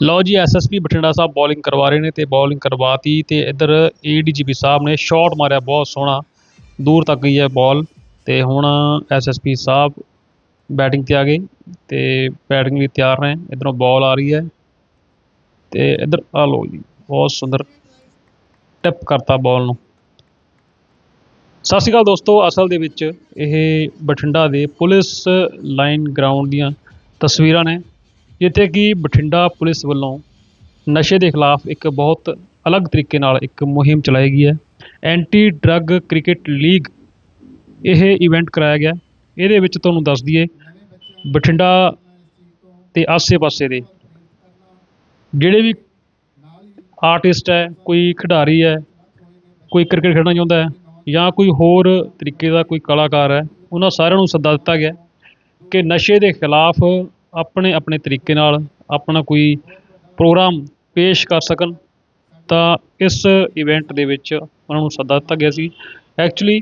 ਲਓ ਜੀ ਐਸਐਸਪੀ ਬਠਿੰਡਾ ਸਾਹਿਬ ਬੋਲਿੰਗ ਕਰਵਾ ਰਹੇ ਨੇ ਤੇ ਬੋਲਿੰਗ ਕਰਵਾਤੀ ਤੇ ਇੱਧਰ ਏਡੀਜੀਪੀ ਸਾਹਿਬ ਨੇ ਸ਼ਾਟ ਮਾਰਿਆ, ਬਹੁਤ ਸੋਹਣਾ। ਦੂਰ ਤੱਕ ਗਈ ਹੈ ਬਾਲ ਤੇ ਹੁਣ ਐਸਐਸਪੀ ਸਾਹਿਬ ਬੈਟਿੰਗ ਤੇ ਆ ਗਏ ਤੇ ਬੈਟਿੰਗ ਲਈ ਤਿਆਰ ਨੇ। ਇਧਰੋਂ ਬਾਲ ਆ ਰਹੀ ਹੈ ਤੇ ਇੱਧਰ ਆ ਲਓ ਜੀ, ਬਹੁਤ ਸੁੰਦਰ ਟਿਪ ਕਰਤਾ ਬਾਲ ਨੂੰ। ਸਤਿ ਸ਼੍ਰੀ ਅਕਾਲ ਦੋਸਤੋ, ਅਸਲ ਦੇ ਵਿੱਚ ਇਹ ਬਠਿੰਡਾ ਦੇ ਪੁਲਿਸ ਲਾਈਨ ਗਰਾਊਂਡ ਦੀਆਂ ਤਸਵੀਰਾਂ ਨੇ। ਜਿੱਥੇ ਕਿ ਬਠਿੰਡਾ ਪੁਲਿਸ ਵੱਲੋਂ ਨਸ਼ੇ ਦੇ ਖਿਲਾਫ ਇੱਕ ਬਹੁਤ ਅਲੱਗ ਤਰੀਕੇ ਨਾਲ ਇੱਕ ਮੁਹਿੰਮ ਚਲਾਈ ਗਈ ਹੈ। ਐਂਟੀ ਡਰੱਗ ਕ੍ਰਿਕਟ ਲੀਗ ਇਹ ਇਵੈਂਟ ਕਰਾਇਆ ਗਿਆ। ਇਹਦੇ ਵਿੱਚ ਤੁਹਾਨੂੰ ਦੱਸ ਦਈਏ, ਬਠਿੰਡਾ ਤੇ ਆਸੇ-ਪਾਸੇ ਦੇ ਜਿਹੜੇ ਵੀ ਆਰਟਿਸਟ ਹੈ, ਕੋਈ ਖਿਡਾਰੀ ਹੈ, ਕੋਈ ਕ੍ਰਿਕਟ ਖੇਡਣਾ ਚਾਹੁੰਦਾ ਹੈ ਜਾਂ ਕੋਈ ਹੋਰ ਤਰੀਕੇ ਦਾ ਕੋਈ ਕਲਾਕਾਰ ਹੈ, ਉਹਨਾਂ ਸਾਰਿਆਂ ਨੂੰ ਸੱਦਾ ਦਿੱਤਾ ਗਿਆ ਕਿ ਨਸ਼ੇ ਦੇ ਖਿਲਾਫ ਆਪਣੇ ਆਪਣੇ ਤਰੀਕੇ ਨਾਲ ਆਪਣਾ ਕੋਈ ਪ੍ਰੋਗਰਾਮ ਪੇਸ਼ ਕਰ ਸਕਣ, ਤਾਂ ਇਸ ਇਵੈਂਟ ਦੇ ਵਿੱਚ ਉਹਨਾਂ ਨੂੰ ਸੱਦਾ ਦਿੱਤਾ ਗਿਆ ਸੀ। ਐਕਚੁਅਲੀ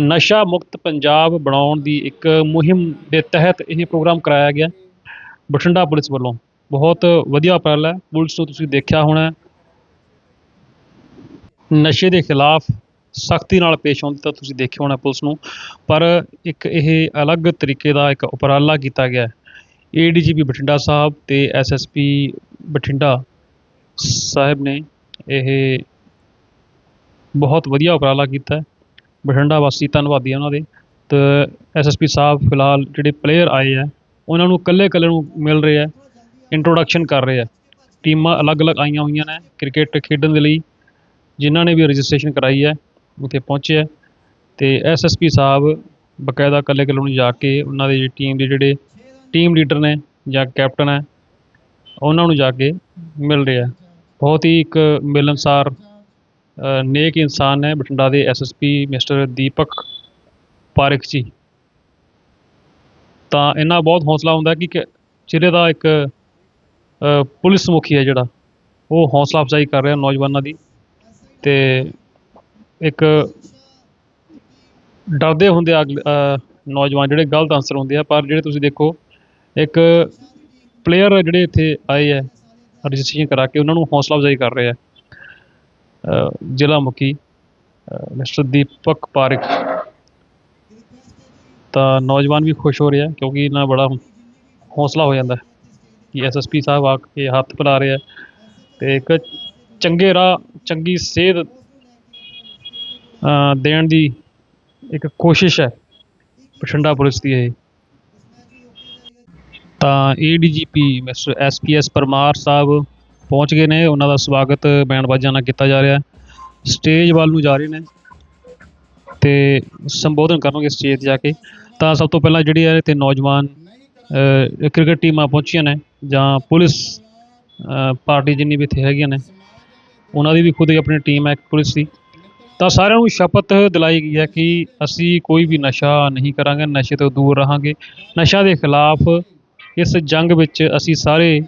ਨਸ਼ਾ ਮੁਕਤ ਪੰਜਾਬ ਬਣਾਉਣ ਦੀ ਇੱਕ ਮੁਹਿੰਮ ਦੇ ਤਹਿਤ ਇਹ ਪ੍ਰੋਗਰਾਮ ਕਰਾਇਆ ਗਿਆ। ਬਠਿੰਡਾ ਪੁਲਿਸ ਵੱਲੋਂ। ਬਹੁਤ ਵਧੀਆ ਉਪਰਾਲਾ ਹੈ। ਪੁਲਿਸ ਨੂੰ ਤੁਸੀਂ ਦੇਖਿਆ ਹੋਣਾ ਨਸ਼ੇ ਦੇ ਖਿਲਾਫ ਸਖਤੀ ਨਾਲ ਪੇਸ਼ ਆਉਣ ਤਾਂ ਤੁਸੀਂ ਦੇਖਿਆ ਹੋਣਾ ਪੁਲਿਸ ਨੂੰ। ਪਰ ਇੱਕ ਇਹ ਅਲੱਗ ਤਰੀਕੇ ਦਾ ਇੱਕ ਉਪਰਾਲਾ ਕੀਤਾ ਗਿਆ ਏਡੀਜੀਪੀ ਬਠਿੰਡਾ ਸਾਹਿਬ ਤੇ ਐਸਐਸਪੀ ਬਠਿੰਡਾ ਸਾਹਿਬ ਨੇ ਇਹ ਬਹੁਤ ਵਧੀਆ ਉਪਰਾਲਾ ਕੀਤਾ ਬਠਿੰਡਾ ਵਾਸੀ ਧੰਨਵਾਦੀ ਆ ਉਹਨਾਂ ਦੇ ਤੇ ਐਸਐਸਪੀ ਸਾਹਿਬ ਫਿਲਹਾਲ ਜਿਹੜੇ ਪਲੇਅਰ ਆਏ ਆ, ਉਹਨਾਂ ਨੂੰ ਇਕੱਲੇ ਇਕੱਲੇ ਨੂੰ ਮਿਲ ਰਹੇ ਆ ਇੰਟਰੋਡਕਸ਼ਨ ਕਰ ਰਹੇ ਆ। ਟੀਮਾਂ ਅਲੱਗ-ਅਲੱਗ ਆਈਆਂ ਹੋਈਆਂ ਨੇ ਕ੍ਰਿਕਟ ਖੇਡਣ ਦੇ ਲਈ, ਜਿਨ੍ਹਾਂ ਨੇ ਵੀ ਰਜਿਸਟ੍ਰੇਸ਼ਨ ਕਰਾਈ ਹੈ ਉੱਥੇ ਪਹੁੰਚੇ ਆ। ਤੇ ਐਸਐਸਪੀ ਸਾਹਿਬ ਬਕਾਇਦਾ ਇਕੱਲੇ ਇਕੱਲੇ ਨੂੰ ਜਾ ਕੇ ਉਹਨਾਂ ਦੇ ਟੀਮ ਦੇ ਜਿਹੜੇ ਟੀਮ ਲੀਡਰ ਨੇ ਜਾਂ ਕੈਪਟਨ ਹੈ, ਉਹਨਾਂ ਨੂੰ ਜਾ ਕੇ ਮਿਲ ਰਿਹਾ ਬਹੁਤ ਹੀ ਇੱਕ ਮਿਲਣਸਾਰ ਨੇਕ ਇਨਸਾਨ ਹੈ ਬਠਿੰਡਾ ਦੇ ਐਸਐਸਪੀ ਮਿਸਟਰ ਦੀਪਕ ਪਾਰਕ ਜੀ। ਤਾਂ ਇਹਨਾਂ ਬਹੁਤ ਹੌਸਲਾ ਹੁੰਦਾ ਕਿ ਕਿ ਚਿਹਰੇ ਦਾ ਇੱਕ ਪੁਲਿਸ ਮੁਖੀ ਹੈ ਜਿਹੜਾ, ਉਹ ਹੌਸਲਾ ਅਫਜ਼ਾਈ ਕਰ ਰਿਹਾ ਨੌਜਵਾਨਾਂ ਦੀ ਤੇ ਇੱਕ ਡਰਦੇ ਹੁੰਦੇ ਆ ਅਗਲੇ- ਨੌਜਵਾਨ ਜਿਹੜੇ ਗਲਤ ਆਨਸਰ ਹੁੰਦੇ ਆ, ਪਰ ਜਿਹੜੇ ਤੁਸੀਂ ਦੇਖੋ ਇੱਕ ਪਲੇਅਰ ਜਿਹੜੇ ਇੱਥੇ ਆਏ ਹੈ ਰਜਿਸਟ੍ਰੇਸ਼ਨ ਕਰਾ ਕੇ ਉਹਨਾਂ ਨੂੰ ਹੌਸਲਾ ਅਫਜ਼ਾਈ ਕਰ ਰਹੇ ਆ ਜ਼ਿਲ੍ਹਾ ਮੁਖੀ ਮਿਸਟਰ ਦੀਪਕ ਪਾਰਕ ਤਾਂ ਨੌਜਵਾਨ ਵੀ ਖੁਸ਼ ਹੋ ਰਿਹਾ ਕਿਉਂਕਿ ਇਹਨਾਂ ਬੜਾ ਹੌਸਲਾ ਹੋ ਜਾਂਦਾ ਹੈ ਕਿ ਐਸਐਸਪੀ ਸਾਹਿਬ ਆ ਕੇ ਹੱਥ ਪਿਲਾ ਰਿਹਾ ਆ ਤੇ ਇੱਕ ਚੰਗੇ ਰਾਹ, ਚੰਗੀ ਸੇਧ ਦੇਣ ਦੀ ਇੱਕ ਕੋਸ਼ਿਸ਼ ਹੈ ਬਠਿੰਡਾ ਪੁਲਿਸ ਦੀ ਇਹ। ਤਾਂ ਏਡੀਜੀਪੀ ਮਿਸਟਰ ਐਸਪੀਐਸ ਪਰਮਾਰ ਸਾਹਿਬ ਪਹੁੰਚ ਗਏ ਨੇ। ਉਹਨਾਂ ਦਾ ਸਵਾਗਤ ਬੈਂਡ ਨਾਲ ਕੀਤਾ ਜਾ ਰਿਹਾ ਸਟੇਜ ਵੱਲ ਨੂੰ ਜਾ ਰਹੇ ਨੇ ਤੇ ਸੰਬੋਧਨ ਕਰਨਗੇ ਸਟੇਜ 'ਤੇ ਜਾ ਕੇ। ਤਾਂ ਸਭ ਤੋਂ ਪਹਿਲਾਂ ਜਿਹੜੀ ਹੈ ਤੇ ਨੌਜਵਾਨ ਕ੍ਰਿਕਟ ਟੀਮਾਂ ਪਹੁੰਚੀਆਂ ਨੇ ਜਾਂ ਪੁਲਿਸ ਪਾਰਟੀ ਜਿੰਨੀ ਵੀ ਇੱਥੇ ਹੈਗੀਆਂ ਨੇ, ਉਹਨਾਂ ਦੀ ਵੀ ਖੁਦ ਹੀ ਆਪਣੀ ਟੀਮ ਹੈ, ਇੱਕ ਪੁਲਿਸ ਦੀ। ਤਾਂ ਸਾਰਿਆਂ ਨੂੰ ਸ਼ਪਥ ਦਿਲਾਈ ਗਈ ਹੈ ਕਿ ਅਸੀਂ ਕੋਈ ਵੀ ਨਸ਼ਾ ਨਹੀਂ ਕਰਾਂਗੇ, ਨਸ਼ੇ ਤੋਂ ਦੂਰ ਰਹਾਂਗੇ। ਨਸ਼ਾ ਦੇ ਖਿਲਾਫ ਇਸ ਜੰਗ ਵਿੱਚ ਅਸੀਂ ਸਾਰੇ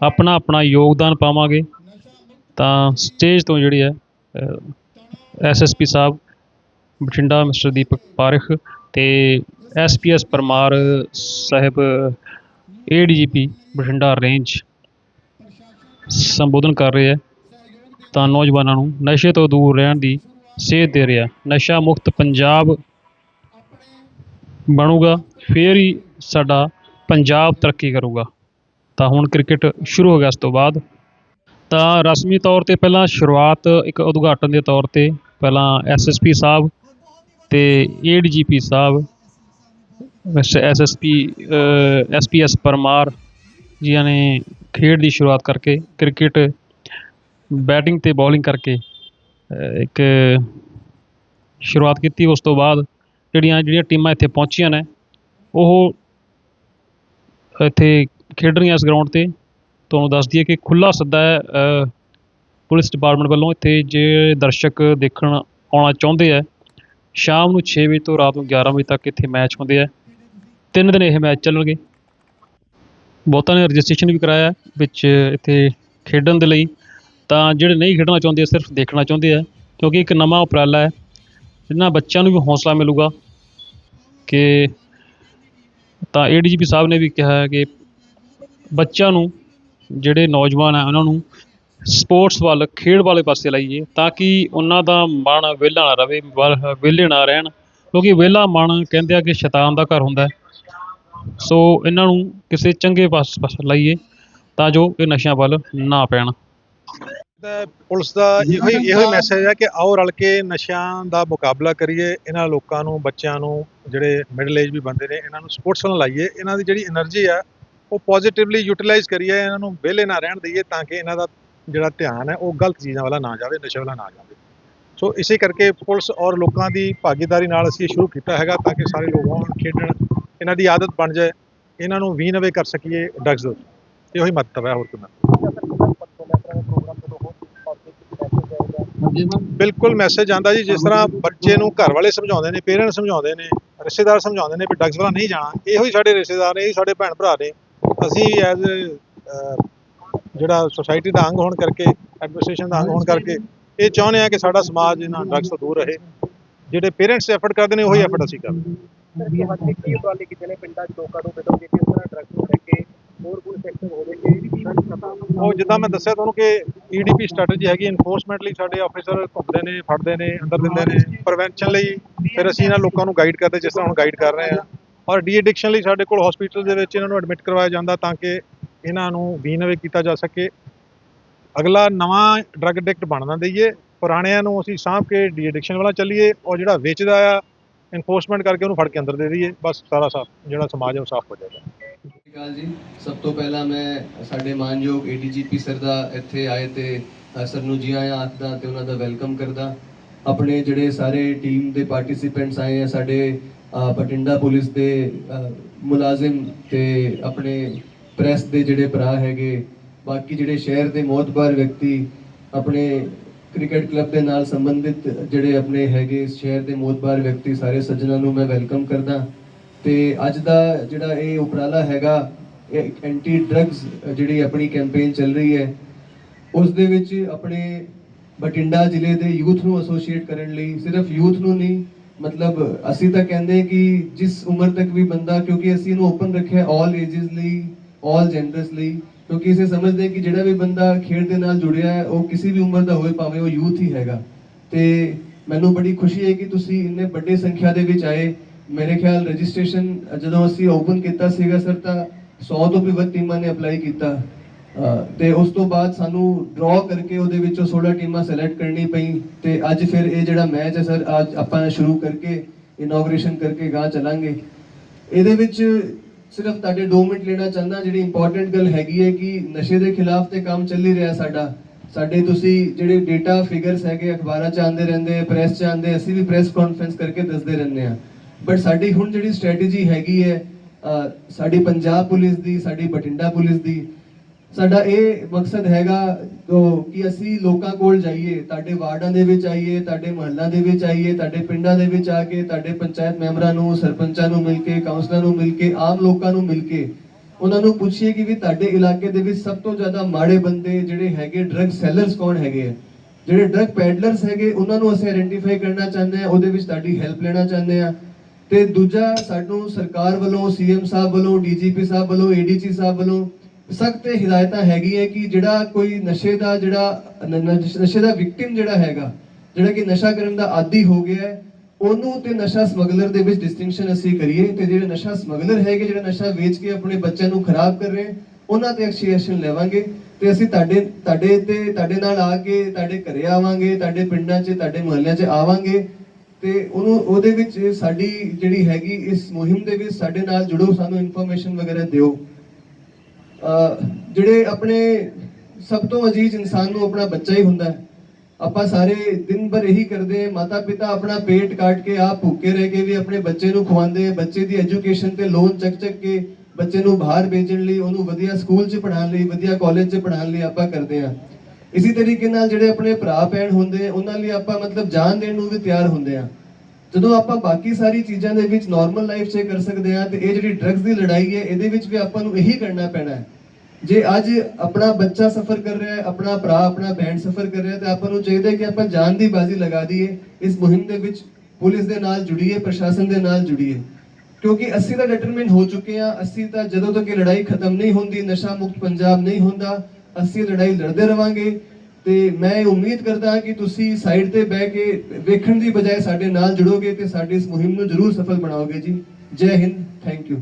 ਆਪਣਾ ਆਪਣਾ ਯੋਗਦਾਨ ਪਾਵਾਂਗੇ। ਤਾਂ ਸਟੇਜ ਤੋਂ ਜਿਹੜੀ ਹੈ ਐਸਐਸਪੀ ਸਾਹਿਬ, ਬਠਿੰਡਾ ਮਿਸਟਰ ਦੀਪਕ ਪਾਰਖ ਤੇ SPS Parmar sahib ADGP Bathinda range ਸੰਬੋਧਨ ਕਰ ਰਹੇ ਹੈ। ਤਾਂ ਨੌਜਵਾਨਾਂ ਨੂੰ ਨਸ਼ੇ ਤੋਂ ਦੂਰ ਰਹਿਣ ਦੀ ਸੇਧ ਦੇ ਰਿਹਾ। ਨਸ਼ਾ ਮੁਕਤ ਪੰਜਾਬ ਬਣੂਗਾ। ਫੇਰ ਹੀ ਸਾਡਾ ਪੰਜਾਬ ਤਰੱਕੀ ਕਰੂਗਾ। ਤਾਂ ਹੁਣ ਕ੍ਰਿਕਟ ਸ਼ੁਰੂ ਹੋ ਗਿਆ ਇਸ ਤੋਂ ਬਾਅਦ। ਤਾਂ ਰਸਮੀ ਤੌਰ ਤੇ ਪਹਿਲਾਂ ਸ਼ੁਰੂਆਤ ਇੱਕ ਉਦਘਾਟਨ ਦੇ ਤੌਰ ਤੇ ਪਹਿਲਾਂ ਐਸਐਸਪੀ ਸਾਹਿਬ ਤੇ ADGP sahib mister SSP SPS Parmar ਜੀਆਂ ਨੇ ਖੇਡ ਦੀ ਸ਼ੁਰੂਆਤ ਕਰਕੇ ਕ੍ਰਿਕਟ ਬੈਟਿੰਗ ਤੇ ਬੋਲਿੰਗ ਕਰਕੇ ਇੱਕ ਸ਼ੁਰੂਆਤ ਕੀਤੀ। ਉਸ ਤੋਂ ਬਾਅਦ ਜਿਹੜੀਆਂ ਜਿਹੜੀਆਂ ਟੀਮਾਂ ਇੱਥੇ ਪਹੁੰਚੀਆਂ ਨੇ, ਉਹ ਇੱਥੇ ਖੇਡ ਰਹੀਆਂ ਇਸ ਗਰਾਊਂਡ ਤੇ। ਤੁਹਾਨੂੰ ਦੱਸ ਦਈਏ ਕਿ ਖੁੱਲ੍ਹਾ ਸੱਦਾ ਹੈ ਪੁਲਿਸ ਡਿਪਾਰਟਮੈਂਟ ਵੱਲੋਂ ਇੱਥੇ ਜੇ ਦਰਸ਼ਕ ਦੇਖਣ ਆਉਣਾ ਚਾਹੁੰਦੇ ਹੈ ਸ਼ਾਮ ਨੂੰ ਛੇ ਵਜੇ ਤੋਂ ਰਾਤ ਨੂੰ 11 ਵਜੇ ਤੱਕ ਇੱਥੇ ਮੈਚ ਹੁੰਦੇ ਹੈ ਤਿੰਨ ਦਿਨ ਇਹ ਮੈਚ ਚੱਲਣਗੇ। ਬਹੁਤਾਂ ਨੇ ਰਜਿਸਟ੍ਰੇਸ਼ਨ ਵੀ ਕਰਾਇਆ ਵਿੱਚ ਇੱਥੇ ਖੇਡਣ ਦੇ ਲਈ। ਤਾਂ ਜਿਹੜੇ ਨਹੀਂ ਖੇਡਣਾ ਚਾਹੁੰਦੇ, ਸਿਰਫ ਦੇਖਣਾ ਚਾਹੁੰਦੇ ਆ, ਕਿਉਂਕਿ ਇੱਕ ਨਵਾਂ ਉਪਰਾਲਾ ਹੈ। ਇਹਨਾਂ ਬੱਚਿਆਂ ਨੂੰ ਵੀ ਹੌਸਲਾ ਮਿਲੂਗਾ ਕਿ ਤਾਂ ਏ ਡੀ ਜੀ ਪੀ ਸਾਹਿਬ ਨੇ ਵੀ ਕਿਹਾ ਹੈ ਕਿ ਬੱਚਿਆਂ ਨੂੰ, ਜਿਹੜੇ ਨੌਜਵਾਨ ਆ, ਉਹਨਾਂ ਨੂੰ ਸਪੋਰਟਸ ਵੱਲ, ਖੇਡ ਵਾਲੇ ਪਾਸੇ ਲਾਈਏ ਤਾਂ ਕਿ ਉਹਨਾਂ ਦਾ ਮਨ ਵਿਹਲਾ ਨਾ ਰਹੇ ਵ- ਵਿਹਲੇ ਨਾ ਰਹਿਣ। ਕਿਉਂਕਿ ਵਿਹਲਾ ਮਨ ਕਹਿੰਦੇ ਆ ਕਿ ਸ਼ੈਤਾਨ ਦਾ ਘਰ ਹੁੰਦਾ ਸੋ ਇਹਨਾਂ ਨੂੰ ਕਿਸੇ ਚੰਗੇ ਪਾਸੇ ਪਾਸੇ ਲਾਈਏ ਤਾਂ ਜੋ ਇਹ ਨਸ਼ਿਆਂ ਵੱਲ ਨਾ ਪੈਣ। ਪੁਲਿਸ ਦਾ ਇਹੋ ਹੀ ਇਹੋ ਹੀ ਮੈਸੇਜ ਹੈ ਕਿ ਆਓ ਰਲ ਕੇ ਨਸ਼ਿਆਂ ਦਾ ਮੁਕਾਬਲਾ ਕਰੀਏ ਇਹਨਾਂ ਲੋਕਾਂ ਨੂੰ ਬੱਚਿਆਂ ਨੂੰ ਜਿਹੜੇ ਮਿਡਲ ਏਜ ਵੀ ਬੰਦੇ ਨੇ ਇਹਨਾਂ ਨੂੰ ਸਪੋਰਟਸ ਨਾਲ ਲਾਈਏ। ਇਹਨਾਂ ਦੀ ਜਿਹੜੀ એનર્ਜੀ ਆ ਉਹ ਪੋਜ਼ਿਟਿਵਲੀ ਯੂਟਿਲਾਈਜ਼ ਕਰੀਏ ਇਹਨਾਂ ਨੂੰ ਵਿਹਲੇ ਨਾ ਰਹਿਣ ਦਈਏ ਤਾਂ ਕਿ ਇਹਨਾਂ ਦਾ ਜਿਹੜਾ ਧਿਆਨ ਹੈ ਉਹ ਗਲਤ ਚੀਜ਼ਾਂ ਵਾਲਾ ਨਾ ਜਾਵੇ ਨਸ਼ੇ ਵਾਲਾ ਨਾ ਜਾਵੇ। ਸੋ ਇਸੇ ਕਰਕੇ ਪੁਲਿਸ ਔਰ ਲੋਕਾਂ ਦੀ ਭਾਗੀਦਾਰੀ ਨਾਲ ਅਸੀਂ ਸ਼ੁਰੂ ਕੀਤਾ ਹੈਗਾ ਤਾਂ ਕਿ ਸਾਰੇ ਲੋਕ ਆਉਣ ਖੇਡਣ ਇਹਨਾਂ ਦੀ ਆਦਤ ਬਣ ਜਾਏ ਇਹਨਾਂ ਨੂੰ ਵੀ ਨਵੇਂ ਕਰ ਸਕੀਏ ਡਰੱਗਸ ਇਹੋ ਹੀ ਮਤਲਬ ਹੈ ਹੋਰ ਕੋਈ ਨਾ ਬਿਲਕੁਲ ਮੈਸੇਜ ਆਂਦਾ ਜੀ, ਜਿਸ ਤਰ੍ਹਾਂ ਬੱਚੇ ਨੂੰ ਘਰ ਵਾਲੇ ਸਮਝਾਉਂਦੇ ਨੇ ਪੇਰੈਂਟਸ ਸਮਝਾਉਂਦੇ ਨੇ, ਰਿਸ਼ਤੇਦਾਰ ਸਮਝਾਉਂਦੇ ਨੇ ਵੀ ਡਰੱਗਸ ਵੱਲ ਨਹੀਂ ਜਾਣਾ, ਇਹੋ ਹੀ ਸਾਡੇ ਰਿਸ਼ਤੇਦਾਰ ਨੇ, ਇਹੀ ਸਾਡੇ ਭੈਣ ਭਰਾ ਨੇ। ਅਸੀਂ ਐਜ਼ ਜਿਹੜਾ ਸੋਸਾਇਟੀ ਦਾ ਅੰਗ ਹੋਣ ਕਰਕੇ ਐਡਮਿਨਿਸਟ੍ਰੇਸ਼ਨ ਦਾ ਅੰਗ ਹੋਣ ਕਰਕੇ ਇਹ ਚਾਹੁੰਦੇ ਆ ਕਿ ਸਾਡਾ ਸਮਾਜ ਇਹਨਾਂ ਡਰੱਗਸ ਤੋਂ ਦੂਰ ਰਹੇ। ਜਿਹੜੇ ਪੇਰੈਂਟਸ ਐਫਰਟ ਕਰਦੇ ਨੇ, ਉਹੀ ਐਫਰਟ ਅਸੀਂ ਕਰਦੇ ਹਾਂ। ਕੀ ਉਪਰਾਲੇ ਕੀਤੇ ਨੇ ਪਿੰਡਾਂ 'ਚ ਲੋਕਾਂ ਨੂੰ ਬੇਟੋ ਜਿਸ ਤਰ੍ਹਾਂ ਡਰੱਗਸ ਨੂੰ ਲੈ ਕੇ ਹੋਰ ਕੋਈ ਸੈਕਟਰ ਹੋਵੇਗੇ ਉਹ ਜਿੱਦਾਂ ਮੈਂ ਦੱਸਿਆ ਤੁਹਾਨੂੰ ਕਿ ਈਡੀਪੀ ਸਟ੍ਰੈਟਜੀ ਹੈਗੀ ਇਨਫੋਰਸਮੈਂਟ ਲਈ ਸਾਡੇ ਆਫੀਸਰ ਘੁੰਮਦੇ ਨੇ, ਫੜਦੇ ਨੇ, ਅੰਦਰ ਦਿੰਦੇ ਨੇ ਪ੍ਰੀਵੈਂਸ਼ਨ ਲਈ ਫਿਰ ਅਸੀਂ ਇਹਨਾਂ ਲੋਕਾਂ ਨੂੰ ਗਾਈਡ ਕਰਦੇ, ਜਿਸ ਤਰ੍ਹਾਂ ਹੁਣ ਗਾਈਡ ਕਰ ਰਹੇ ਆ। ਔਰ ਡੀ ਐਡਿਕਸ਼ਨ ਲਈ ਸਾਡੇ ਕੋਲ ਹਸਪੀਟਲ ਦੇ ਵਿੱਚ ਇਹਨਾਂ ਨੂੰ ਐਡਮਿਟ ਕਰਵਾਇਆ ਜਾਂਦਾ ਤਾਂ ਕਿ ਇਹਨਾਂ ਨੂੰ ਵੀਨਵੇ ਕੀਤਾ ਜਾ ਸਕੇ। ਅਗਲਾ ਨਵਾਂ ਡਰੱਗ ਐਡਿਕਟ ਬਣਨਾ ਦਈਏ, ਪੁਰਾਣਿਆਂ ਨੂੰ ਅਸੀਂ ਸਾਂਭ ਕੇ ਡੀ ਐਡਿਕਸ਼ਨ ਵਾਲਾ ਚੱਲੀਏ ਔਰ ਜਿਹੜਾ ਵੇਚਦਾ ਆ ਇਨਫੋਰਸਮੈਂਟ ਕਰਕੇ ਉਹਨੂੰ ਫੜ ਕੇ ਅੰਦਰ ਦੇ ਦਈਏ, ਬਸ ਸਾਰਾ ਸਾਫ਼, ਜਿਹੜਾ ਸਮਾਜ ਹੈ ਉਹ ਸਾਫ਼ ਹੋ ਜਾਏਗਾ। ਸਤਿ ਸ਼੍ਰੀ ਅਕਾਲ ਜੀ। ਸਭ ਤੋਂ ਪਹਿਲਾਂ ਮੈਂ ਸਾਡੇ ਮਾਨਯੋਗ ਏਡੀਜੀਪੀ ਸਰ ਦਾ ਇੱਥੇ ਆਏ ਤੇ ਸਰ ਨੂੰ ਜੀ ਆਇਆਂ ਆਖਦਾ ਤੇ ਉਹਨਾਂ ਦਾ ਵੈਲਕਮ ਕਰਦਾ। ਆਪਣੇ ਜਿਹੜੇ ਸਾਰੇ ਟੀਮ ਦੇ ਪਾਰਟਿਸਿਪੈਂਟਸ ਆਏ ਆ ਸਾਡੇ ਅ, ਬਠਿੰਡਾ ਪੁਲਿਸ ਦੇ ਮੁਲਾਜ਼ਮ ਤੇ ਆਪਣੇ ਪ੍ਰੈਸ ਦੇ ਜਿਹੜੇ ਭਰਾ ਹੈਗੇ ਬਾਕੀ ਜਿਹੜੇ ਸ਼ਹਿਰ ਦੇ ਮੋਤਬਾਰ ਵਿਅਕਤੀ ਆਪਣੇ ਕ੍ਰਿਕਟ ਕਲੱਬ ਦੇ ਨਾਲ ਸੰਬੰਧਿਤ ਜਿਹੜੇ ਆਪਣੇ ਹੈਗੇ ਸ਼ਹਿਰ ਦੇ ਮੋਤਬਾਰ ਵਿਅਕਤੀ ਸਾਰੇ ਸੱਜਣਾਂ ਨੂੰ ਮੈਂ ਵੈਲਕਮ ਕਰਦਾ। ਤੇ ਅੱਜ ਦਾ ਜਿਹੜਾ ਇਹ ਉਪਰਾਲਾ ਹੈਗਾ, ਇਹ ਐਂਟੀ ਡਰੱਗਸ ਜਿਹੜੀ ਆਪਣੀ ਕੈਂਪੇਨ ਚੱਲ ਰਹੀ ਹੈ, ਉਸ ਦੇ ਵਿੱਚ ਆਪਣੇ ਬਠਿੰਡਾ ਜ਼ਿਲ੍ਹੇ ਦੇ ਯੂਥ ਨੂੰ ਐਸੋਸੀਏਟ ਕਰਨ ਲਈ, ਸਿਰਫ ਯੂਥ ਨੂੰ ਨਹੀਂ, ਮਤਲਬ ਅਸੀਂ ਤਾਂ ਕਹਿੰਦੇ ਕਿ ਜਿਸ ਉਮਰ ਤੱਕ ਵੀ ਬੰਦਾ, ਕਿਉਂਕਿ ਅਸੀਂ ਇਹਨੂੰ ਓਪਨ ਰੱਖਿਆ 올 ਏਜਸ ਲਈ 올 ਜੈਂਡਰਸ ਲਈ, ਕਿਉਂਕਿ ਅਸੀਂ ਸਮਝਦੇ ਹਾਂ ਕਿ ਜਿਹੜਾ ਵੀ ਬੰਦਾ ਖੇਡ ਦੇ ਨਾਲ ਜੁੜਿਆ ਹੈ, ਉਹ ਕਿਸੇ ਵੀ ਉਮਰ ਦਾ ਹੋਵੇ, ਭਾਵੇਂ ਉਹ ਯੂਥ ਹੀ ਹੈਗਾ। ਤੇ ਮੈਨੂੰ ਬੜੀ ਖੁਸ਼ੀ ਹੈ ਕਿ ਤੁਸੀਂ ਇੰਨੇ ਵੱਡੇ ਸੰਖਿਆ ਦੇ ਵਿੱਚ ਆਏ ਮੇਰੇ ਖਿਆਲ ਰਜਿਸਟ੍ਰੇਸ਼ਨ ਜਦੋਂ ਅਸੀਂ ਓਪਨ ਕੀਤਾ ਸੀਗਾ ਸਰ, ਤਾਂ 100 ਤੋਂ ਵੀ ਵੱਧ ਟੀਮਾਂ ਨੇ ਅਪਲਾਈ ਕੀਤਾ। ਅਹ ਤੇ ਉਸ ਤੋਂ ਬਾਅਦ ਸਾਨੂੰ ਡਰਾਅ ਕਰਕੇ ਉਹਦੇ ਵਿੱਚੋਂ 16 ਟੀਮਾਂ ਸਿਲੈਕਟ ਕਰਨੀ ਪਈ ਤੇ ਅੱਜ ਫਿਰ ਇਹ ਜਿਹੜਾ ਮੈਚ ਹੈ ਸਰ, ਅੱਜ ਆਪਾਂ ਸ਼ੁਰੂ ਕਰਕੇ ਇਨੋਗ੍ਰੇਸ਼ਨ ਕਰਕੇ ਗਾਂ ਚਲਾਂਗੇ। ਇਹਦੇ ਵਿੱਚ ਸਿਰਫ ਤੁਹਾਡੇ 2 ਮਿੰਟ ਲੈਣਾ ਚਾਹੁੰਦਾ, ਜਿਹੜੀ ਇੰਪੋਰਟੈਂਟ ਗੱਲ ਹੈਗੀ ਹੈ ਕਿ ਨਸ਼ੇ ਦੇ ਖਿਲਾਫ ਤੇ ਕੰਮ ਚੱਲ ਹੀ ਰਿਹਾ ਸਾਡਾ। ਸਾਡੇ ਤੁਸੀਂ ਜਿਹੜੇ ਡੇਟਾ ਫਿਗਰਸ ਹੈਗੇ, ਅਖਬਾਰਾਂ 'ਚ ਆਉਂਦੇ ਰਹਿੰਦੇ ਪ੍ਰੈਸ 'ਚ ਆਉਂਦੇ, ਅਸੀਂ ਵੀ ਪ੍ਰੈਸ ਕਾਨਫਰੰਸ ਕਰਕੇ ਦੱਸਦੇ ਰਹਿੰਦੇ ਆ ਬਟ ਸਾਡੀ ਹੁਣ ਜਿਹੜੀ ਸਟ੍ਰੈਟਜੀ ਹੈਗੀ ਹੈ ਸਾਡੀ ਪੰਜਾਬ ਪੁਲਿਸ ਦੀ, ਸਾਡੀ ਬਠਿੰਡਾ ਪੁਲਿਸ ਦੀ, ਸਾਡਾ ਇਹ ਮਕਸਦ ਹੈਗਾ ਕਿ ਅਸੀਂ ਲੋਕਾਂ ਕੋਲ ਜਾਈਏ, ਤੁਹਾਡੇ ਵਾਰਡਾਂ ਦੇ ਵਿੱਚ ਆਈਏ, ਤੁਹਾਡੇ ਮੁਹੱਲਿਆਂ ਦੇ ਵਿੱਚ ਆਈਏ, ਤੁਹਾਡੇ ਪਿੰਡਾਂ ਦੇ ਵਿੱਚ ਆ ਕੇ, ਤੁਹਾਡੇ ਪੰਚਾਇਤ ਮੈਂਬਰਾਂ ਨੂੰ, ਸਰਪੰਚਾਂ ਨੂੰ ਮਿਲ ਕੇ ਕਾਉਂਸਲਰਾਂ ਨੂੰ ਮਿਲ ਕੇ, ਆਮ ਲੋਕਾਂ ਨੂੰ ਮਿਲ ਕੇ, ਉਹਨਾਂ ਨੂੰ ਪੁੱਛੀਏ ਕਿ ਵੀ ਤੁਹਾਡੇ ਇਲਾਕੇ ਦੇ ਵਿੱਚ ਸਭ ਤੋਂ ਜ਼ਿਆਦਾ ਮਾੜੇ ਬੰਦੇ ਜਿਹੜੇ ਹੈਗੇ ਡਰੱਗ ਸੈਲਰਸ ਕੌਣ ਹੈਗੇ ਆ? ਜਿਹੜੇ ਡਰੱਗ ਪੈਡਲਰਸ ਹੈਗੇ, ਉਹਨਾਂ ਨੂੰ ਅਸੀਂ ਆਇਡੈਂਟੀਫਾਈ ਕਰਨਾ ਚਾਹੁੰਦੇ ਆ, ਉਹਦੇ ਵਿੱਚ ਤੁਹਾਡੀ ਹੈਲਪ ਲੈਣਾ ਚਾਹੁੰਦੇ ਆ। ਤੇ ਦੂਜਾ ਸਾਨੂੰ ਸਰਕਾਰ ਵੱਲੋਂ, ਸੀਐਮ ਸਾਹਿਬ ਵੱਲੋਂ, ਡੀਜੀਪੀ ਸਾਹਿਬ ਵੱਲੋਂ ਏਡੀਜੀ ਸਾਹਿਬ ਵੱਲੋਂ ਸਖਤ ਹਿਦਾਇਤਾਂ ਹੈਗੀ ਹੈ ਕਿ ਜਿਹੜਾ ਕੋਈ ਨਸ਼ੇ ਦਾ ਜਿਹੜਾ ਨਸ਼ੇ ਦਾ ਵਿਕਟਿਮ ਜਿਹੜਾ ਹੈਗਾ, ਜਿਹੜਾ ਕਿ ਨਸ਼ਾ ਕਰਨ ਦਾ ਆਦੀ ਹੋ ਗਿਆ ਹੈ, ਉਹਨੂੰ ਤੇ ਨਸ਼ਾ ਸਮਗਲਰ ਦੇ ਵਿੱਚ ਡਿਸਟਿੰਕਸ਼ਨ ਅਸੀਂ ਕਰੀਏ ਤੇ ਜਿਹੜੇ ਨਸ਼ਾ ਸਮਗਲਰ ਹੈਗੇ, ਜਿਹੜਾ ਨਸ਼ਾ ਵੇਚ ਕੇ ਆਪਣੇ ਬੱਚਿਆਂ ਨੂੰ ਖਰਾਬ ਕਰ ਰਹੇ, ਉਹਨਾਂ ਤੇ ਐਕਸ਼ਨ ਲੈਵਾਂਗੇ ਤੇ ਅਸੀਂ ਤੁਹਾਡੇ ਤੁਹਾਡੇ ਤੇ, ਤੁਹਾਡੇ ਨਾਲ ਆ ਕੇ, ਤੁਹਾਡੇ ਘਰੇ ਆਵਾਂਗੇ, ਤੁਹਾਡੇ ਪਿੰਡਾਂ 'ਚ, ਤੁਹਾਡੇ ਮੁਹੱਲਿਆਂ 'ਚ ਆਵਾਂਗੇ। ਤੇ ਉਹਨੂੰ, ਉਹਦੇ ਵਿੱਚ ਸਾਡੀ ਜਿਹੜੀ ਹੈਗੀ, ਇਸ ਮੁਹਿੰਮ ਦੇ ਵਿੱਚ ਸਾਡੇ ਨਾਲ ਜੁੜੋ, ਸਾਨੂੰ ਇਨਫੋਰਮੇਸ਼ਨ ਵਗੈਰਾ ਦਿਓ। ਜਿਹੜੇ ਆਪਣੇ ਸਭ ਤੋਂ ਅਜੀਜ਼ ਇਨਸਾਨ ਨੂੰ ਆਪਣਾ ਬੱਚਾ ਹੀ ਹੁੰਦਾ ਆਪਾਂ ਸਾਰੇ ਦਿਨ ਭਰ ਇਹੀ ਕਰਦੇ ਹਾਂ ਮਾਤਾ ਪਿਤਾ ਆਪਣਾ ਪੇਟ ਕਾਟ ਕੇ ਆਪ ਭੁੱਖੇ ਰਹਿ ਕੇ ਵੀ ਆਪਣੇ ਬੱਚੇ ਨੂੰ ਖਵਾਉਂਦੇ ਬੱਚੇ ਦੀ ਐਜੂਕੇਸ਼ਨ ਤੇ ਲੋਨ ਚੱਕ ਚੱਕ ਕੇ ਬੱਚੇ ਨੂੰ ਬਾਹਰ ਭੇਜਣ ਲਈ, ਉਹਨੂੰ ਵਧੀਆ ਸਕੂਲ 'ਚ ਪੜ੍ਹਾਉਣ ਲਈ, ਵਧੀਆ ਕਾਲਜ 'ਚ ਪੜ੍ਹਾਉਣ ਲਈ ਆਪਾਂ ਕਰਦੇ ਆ ਇਸੇ ਤਰੀਕੇ ਨਾਲ ਜਿਹੜੇ ਆਪਣੇ ਭਰਾ, ਭੈਣ ਹੁੰਦੇ, ਉਹਨਾਂ ਲਈ ਆਪਾਂ ਮਤਲਬ ਜਾਨ ਦੇਣ ਨੂੰ ਵੀ ਤਿਆਰ ਹੁੰਦੇ ਆ ਜਦੋਂ ਆਪਾਂ ਬਾਕੀ ਸਾਰੀ ਚੀਜ਼ਾਂ ਦੇ ਵਿੱਚ ਨਾਰਮਲ ਲਾਈਫ 'ਚ ਕਰ ਸਕਦੇ ਆ ਤੇ ਇਹ ਜਿਹੜੀ ਡਰੱਗਸ ਦੀ ਲੜਾਈ ਹੈ, ਇਹਦੇ ਵਿੱਚ ਵੀ ਆਪਾਂ ਨੂੰ ਇਹੀ ਕਰਨਾ ਪੈਣਾ ਹੈ। ਜੇ ਅੱਜ ਆਪਣਾ ਬੱਚਾ ਸਫਰ ਕਰ ਰਿਹਾ ਹੈ, ਆਪਣਾ ਭਰਾ, ਆਪਣਾ ਭੈਣ ਸਫਰ ਕਰ ਰਿਹਾ ਤਾਂ ਆਪਾਂ ਨੂੰ ਚਾਹੀਦਾ ਕਿ ਆਪਾਂ ਜਾਨ ਦੀ ਬਾਜ਼ੀ ਲਗਾ ਦਈਏ, ਇਸ ਮੁਹਿੰਮ ਦੇ ਵਿੱਚ ਪੁਲਿਸ ਦੇ ਨਾਲ ਜੁੜੀਏ, ਪ੍ਰਸ਼ਾਸਨ ਦੇ ਨਾਲ ਜੁੜੀਏ। ਕਿਉਂਕਿ ਅਸੀਂ ਤਾਂ ਡਿਟਰਮਿਨ ਹੋ ਚੁੱਕੇ ਹਾਂ, ਅਸੀਂ ਤਾਂ ਜਦੋਂ ਤੱਕ ਇਹ ਲੜਾਈ ਖਤਮ ਨਹੀਂ ਹੁੰਦੀ, ਨਸ਼ਾ ਮੁਕਤ ਪੰਜਾਬ ਨਹੀਂ ਹੁੰਦਾ ਅਸੀਂ ਲੜਾਈ ਲੜਦੇ ਰਵਾਂਗੇ ਤੇ ਮੈਂ ਇਹ ਉਮੀਦ ਕਰਦਾ ਹਾਂ ਕਿ ਤੁਸੀਂ ਸਾਈਡ ਤੇ ਬਹਿ ਕੇ ਵੇਖਣ ਦੀ ਬਜਾਏ ਸਾਡੇ ਨਾਲ ਜੁੜੋਗੇ ਤੇ ਸਾਡੀ ਇਸ ਮੁਹਿੰਮ ਨੂੰ ਜ਼ਰੂਰ ਸਫਲ ਬਣਾਓਗੇ ਜੀ। ਜੈ ਹਿੰਦ ਥੈਂਕ ਯੂ